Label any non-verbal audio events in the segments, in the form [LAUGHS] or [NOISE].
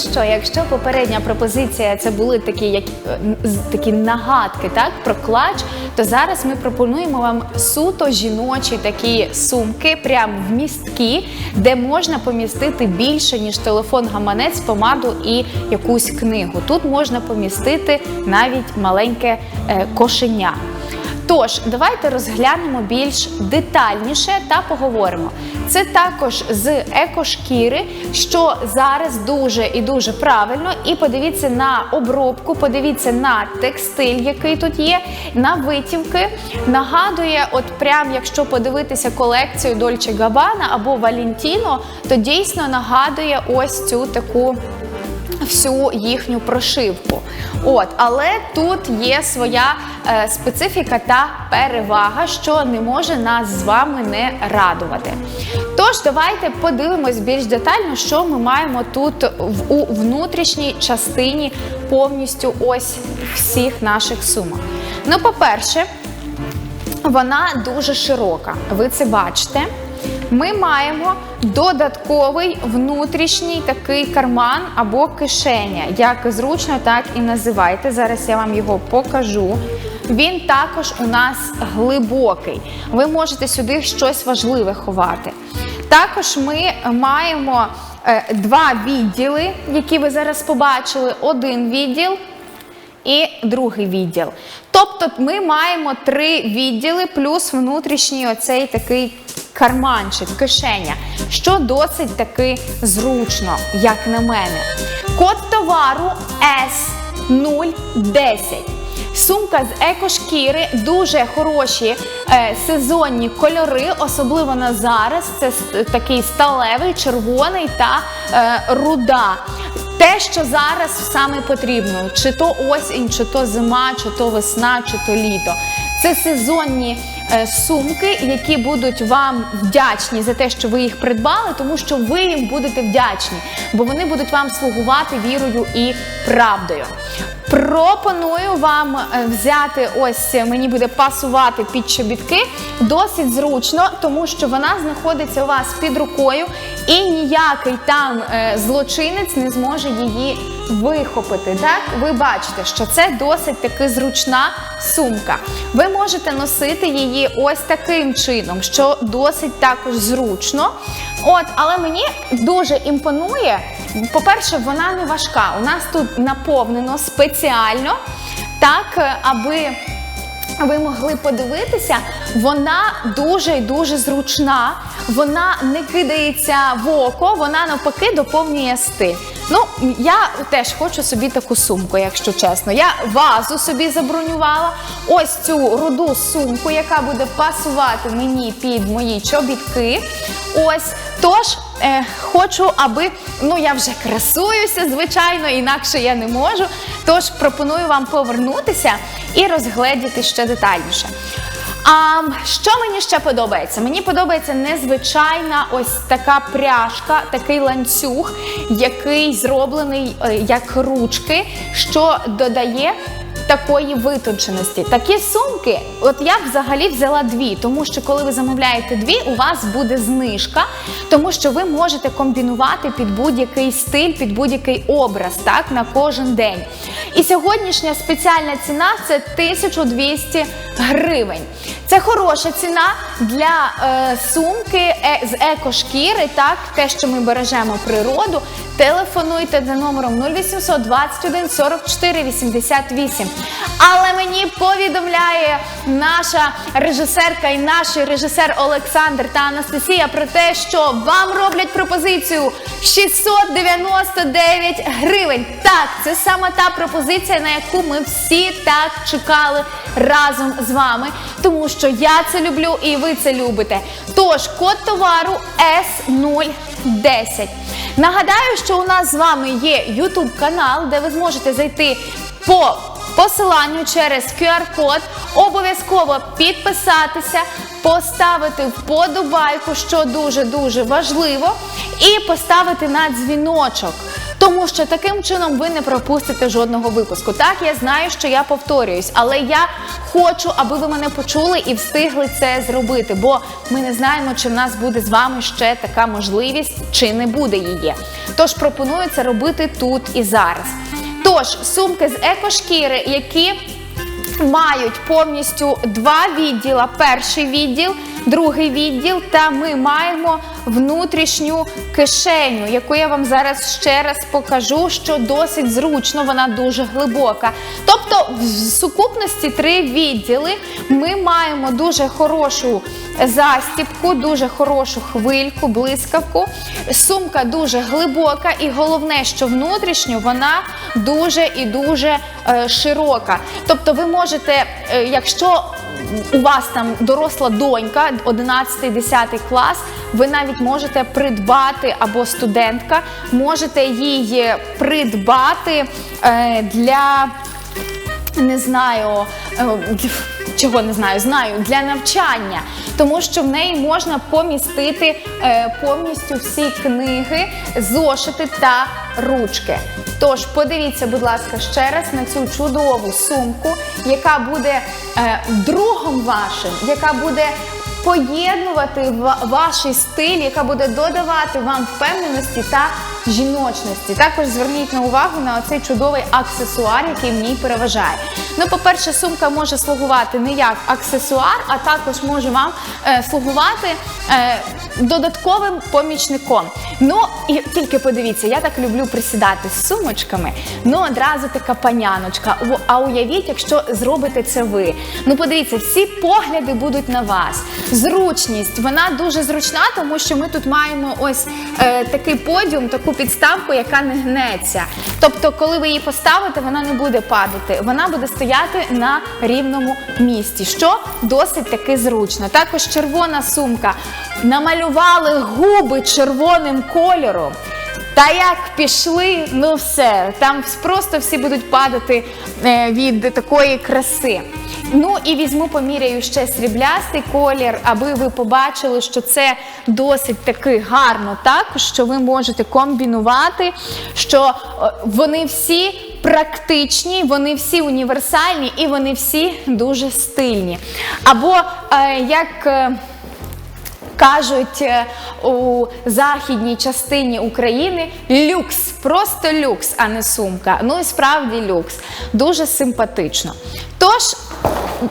Що, якщо попередня пропозиція це були такі, як е, такі нагадки, так про клач, то зараз ми пропонуємо вам суто жіночі такі сумки, прям вмісткі, де можна помістити більше ніж телефон, гаманець, помаду і якусь книгу. Тут можна помістити навіть маленьке е, кошеня. Тож, давайте розглянемо більш детальніше та поговоримо. Це також з екошкіри, що зараз дуже і дуже правильно. І подивіться на обробку, подивіться на текстиль, який тут є, на витівки. Нагадує, от прям якщо подивитися колекцію Dolce Gabbana або Valentino, то дійсно нагадує ось цю таку всю їхню прошивку. От, але тут є своя е, специфіка та перевага, що не може нас з вами не радувати. Тож, давайте подивимось більш детально, що ми маємо тут в, у внутрішній частині повністю ось всіх наших сумок. Ну, по-перше, вона дуже широка. Ви це бачите. Ми маємо додатковий внутрішній такий карман або кишеня. Як зручно, так і називайте. Зараз я вам його покажу. Він також у нас глибокий. Ви можете сюди щось важливе ховати. Також ми маємо е, два відділи, які ви зараз побачили. Один відділ і другий відділ. Тобто ми маємо три відділи плюс внутрішній оцей такий карманчик, кишеня, що досить таки зручно, як на мене. Код товару S010. Сумка з екошкіри, дуже хороші е, сезонні кольори, особливо на зараз. Це такий сталевий, червоний та е, руда. Те, що зараз саме потрібно, чи то осінь, чи то зима, чи то весна, чи то літо. Це сезонні сумки, які будуть вам вдячні за те, що ви їх придбали, тому що ви їм будете вдячні, бо вони будуть вам слугувати вірою і правдою. Пропоную вам е, взяти ось е, мені буде пасувати під чобітки досить зручно, тому що вона знаходиться у вас під рукою, і ніякий там е, злочинець не зможе її вихопити. Так, ви бачите, що це досить таки зручна сумка. Ви можете носити її ось таким чином, що досить також зручно. От, але мені дуже імпонує. По-перше, вона не важка. У нас тут наповнено спеціально, так, е, аби ви могли подивитися, вона дуже і дуже зручна, вона не кидається в око, вона навпаки доповнює стиль. Ну, я теж хочу собі таку сумку, якщо чесно. Я вазу собі забронювала. Ось цю руду сумку, яка буде пасувати мені під мої чобітки. Ось. Тож е, хочу, аби ну я вже красуюся, звичайно, інакше я не можу. Тож пропоную вам повернутися і розгледіти ще детальніше. А що мені ще подобається? Мені подобається незвичайна ось така пряжка, такий ланцюг, який зроблений е, як ручки, що додає такої витонченості. Такі сумки, от я б взагалі взяла дві, тому що коли ви замовляєте дві, у вас буде знижка, тому що ви можете комбінувати під будь-який стиль, під будь-який образ, так, на кожен день. І сьогоднішня спеціальна ціна це 1200 гривень. Це хороша ціна для е, сумки е, з екошкіри, так, те, що ми бережемо природу. Телефонуйте за номером 0800 21 44 88. Але мені повідомляє наша режисерка і наш режисер Олександр та Анастасія про те, що вам роблять пропозицію 699 гривень. Так, це саме та пропозиція, на яку ми всі так чекали разом з вами, тому що я це люблю і ви це любите. Тож, код товару S010. Нагадаю, що у нас з вами є YouTube канал, де ви зможете зайти по посиланню через QR-код, обов'язково підписатися, поставити вподобайку, що дуже дуже важливо, і поставити на дзвіночок. Тому що таким чином ви не пропустите жодного випуску. Так, я знаю, що я повторююсь, але я хочу, аби ви мене почули і встигли це зробити, бо ми не знаємо, чи в нас буде з вами ще така можливість, чи не буде її. Тож пропоную це робити тут і зараз. Тож, сумки з екошкіри, які мають повністю два відділа: перший відділ, другий відділ, та ми маємо внутрішню кишеню, яку я вам зараз ще раз покажу, що досить зручно, вона дуже глибока. Тобто, в сукупності три відділи ми маємо дуже хорошу застібку, дуже хорошу хвильку, блискавку. Сумка дуже глибока, і головне, що внутрішньо вона дуже і дуже е, широка. Тобто, ви можете, е, якщо у вас там доросла донька, 11-10 клас, ви навіть можете придбати або студентка, можете її придбати е, для не знаю, е, чого не знаю, знаю для навчання, тому що в неї можна помістити е, повністю всі книги, зошити та ручки. Тож подивіться, будь ласка, ще раз на цю чудову сумку, яка буде е, другом вашим, яка буде поєднувати в ваш стиль, яка буде додавати вам впевненості та жіночності. Також зверніть на увагу на оцей чудовий аксесуар, який в ній переважає. Ну, по-перше, сумка може слугувати не як аксесуар, а також може вам е, слугувати е, додатковим помічником. Ну і тільки подивіться, я так люблю присідати з сумочками. Ну одразу така паняночка. А уявіть, якщо зробите це ви. Ну подивіться, всі погляди будуть на вас. Зручність, вона дуже зручна, тому що ми тут маємо ось е, такий подіум, таку підставку, яка не гнеться. Тобто, коли ви її поставите, вона не буде падати, вона буде стояти на рівному місці, що досить таки зручно. Також червона сумка. Намалювали губи червоним кольором. Та як пішли, ну все, там просто всі будуть падати е, від такої краси. Ну і візьму, поміряю ще сріблястий колір, аби ви побачили, що це досить таки гарно, так що ви можете комбінувати, що е, вони всі практичні, вони всі універсальні і вони всі дуже стильні. Або е, як. Кажуть е, у західній частині України люкс, просто люкс, а не сумка. Ну і справді люкс. Дуже симпатично. Тож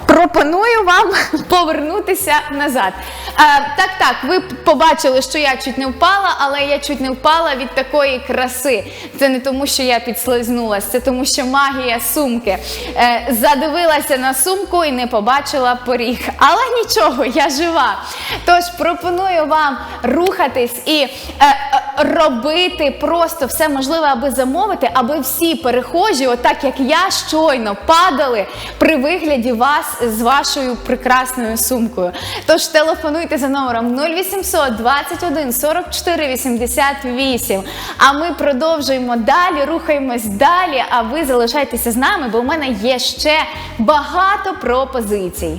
пропоную вам [LAUGHS] повернутися назад. Е, так, так, ви побачили, що я чуть не впала, але я чуть не впала від такої краси. Це не тому, що я підслизнулася, це тому, що магія сумки. Е, задивилася на сумку і не побачила поріг. Але нічого, я жива. Тож пропоную вам рухатись і е, е, робити просто все можливе, аби замовити, аби всі перехожі, отак як я щойно падали при вигляді вас з вашою прекрасною сумкою. Тож телефонуйте за номером 0800 21 44 88. А ми продовжуємо далі, рухаємось далі. А ви залишайтеся з нами, бо у мене є ще багато пропозицій.